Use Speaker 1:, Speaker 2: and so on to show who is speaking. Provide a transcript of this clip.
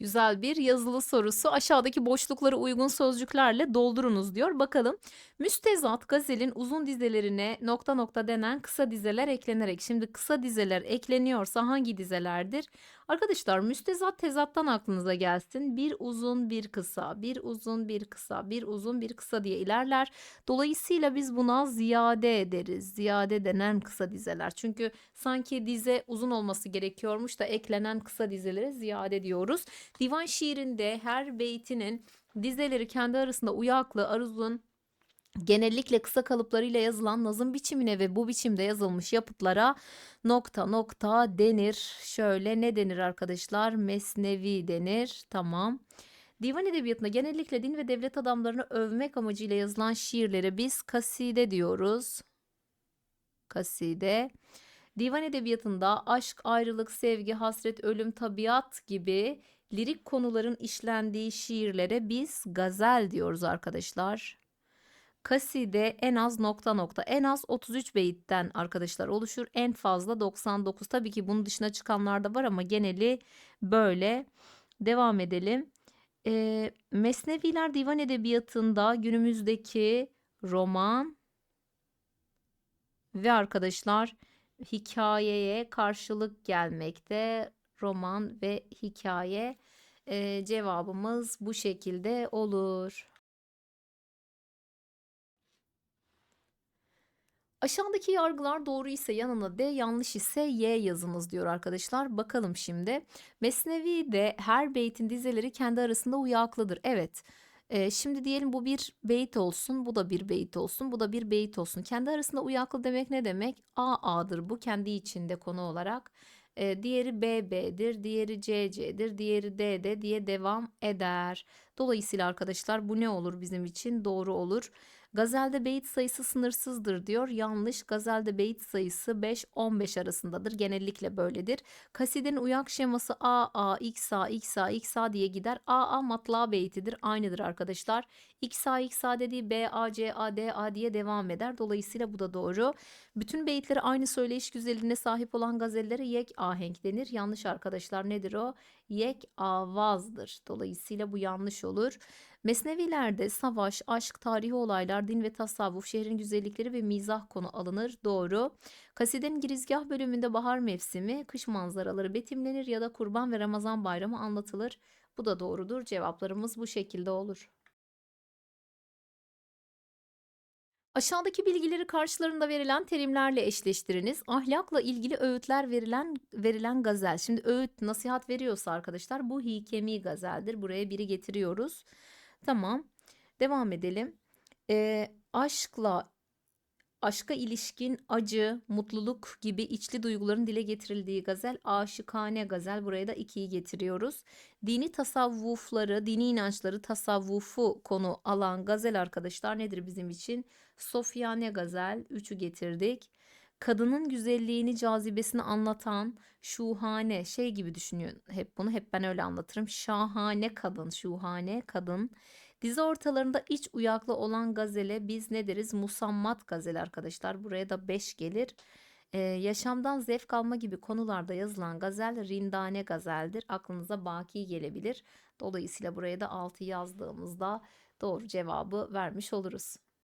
Speaker 1: Güzel bir yazılı sorusu. Aşağıdaki boşlukları uygun sözcüklerle doldurunuz diyor. Bakalım. Müstezat gazelin uzun dizelerine nokta nokta denen kısa dizeler eklenerek. Şimdi kısa dizeler ekleniyorsa hangi dizelerdir? Arkadaşlar müstezat tezattan aklınıza gelsin. Bir uzun bir kısa, bir uzun bir kısa, bir uzun bir kısa diye ilerler. Dolayısıyla biz buna ziyade ederiz. Ziyade denen kısa dizeler. Çünkü sanki dize uzun olması gerekiyormuş da eklenen kısa dizelere ziyade diyoruz. Divan şiirinde her beytinin dizeleri kendi arasında uyaklı, aruzun, genellikle kısa kalıplarıyla yazılan nazım biçimine ve bu biçimde yazılmış yapıtlara nokta nokta denir. Şöyle ne denir arkadaşlar? Mesnevi denir. Tamam. Divan edebiyatında genellikle din ve devlet adamlarını övmek amacıyla yazılan şiirlere biz kaside diyoruz. Kaside. Divan edebiyatında aşk, ayrılık, sevgi, hasret, ölüm, tabiat gibi lirik konuların işlendiği şiirlere biz gazel diyoruz arkadaşlar. Kaside en az nokta nokta en az 33 beyitten arkadaşlar oluşur. En fazla 99. Tabii ki bunun dışına çıkanlar da var ama geneli böyle. Devam edelim. Ee, Mesneviler divan edebiyatında günümüzdeki roman ve arkadaşlar hikayeye karşılık gelmekte. Roman ve hikaye Ee, cevabımız bu şekilde olur. Aşağıdaki yargılar doğru ise yanına D, yanlış ise Y yazınız diyor arkadaşlar. Bakalım şimdi. Mesnevi'de her beytin dizeleri kendi arasında uyaklıdır. Evet. Ee, şimdi diyelim bu bir beyt olsun, bu da bir beyt olsun, bu da bir beyt olsun. Kendi arasında uyaklı demek ne demek? A A'dır bu kendi içinde konu olarak. Ee, diğeri B B'dir, diğeri C C'dir, diğeri D D diye devam eder. Dolayısıyla arkadaşlar bu ne olur bizim için? Doğru olur. Gazelde beyit sayısı sınırsızdır diyor. Yanlış. Gazelde beyit sayısı 5-15 arasındadır. Genellikle böyledir. Kasidenin uyak şeması A, A, X, A, X, A, X, A diye gider. A, A matla beytidir. Aynıdır arkadaşlar. X, A, X, A dediği B, A, C, A, D, A diye devam eder. Dolayısıyla bu da doğru. Bütün beyitleri aynı söyleyiş güzelliğine sahip olan gazellere yek ahenk denir. Yanlış arkadaşlar nedir o? Yek avazdır. Dolayısıyla bu yanlış olur. Mesnevilerde savaş, aşk, tarihi olaylar, din ve tasavvuf, şehrin güzellikleri ve mizah konu alınır. Doğru. Kasidenin girizgah bölümünde bahar mevsimi, kış manzaraları betimlenir ya da kurban ve Ramazan bayramı anlatılır. Bu da doğrudur. Cevaplarımız bu şekilde olur. Aşağıdaki bilgileri karşılarında verilen terimlerle eşleştiriniz. Ahlakla ilgili öğütler verilen verilen gazel. Şimdi öğüt, nasihat veriyorsa arkadaşlar bu hikemi gazeldir. Buraya biri getiriyoruz. Tamam. Devam edelim. Ee, aşkla aşka ilişkin acı, mutluluk gibi içli duyguların dile getirildiği gazel aşıkane gazel. Buraya da ikiyi getiriyoruz. Dini tasavvufları, dini inançları, tasavvufu konu alan gazel arkadaşlar nedir bizim için? Sofyane gazel. Üçü getirdik. Kadının güzelliğini, cazibesini anlatan şuhane şey gibi düşünüyorum. Hep bunu hep ben öyle anlatırım. Şahane kadın, şuhane kadın. Dizi ortalarında iç uyaklı olan gazele biz ne deriz? Musammat gazel arkadaşlar. Buraya da 5 gelir. Ee, yaşamdan zevk alma gibi konularda yazılan gazel rindane gazeldir. Aklınıza baki gelebilir. Dolayısıyla buraya da 6 yazdığımızda doğru cevabı vermiş oluruz.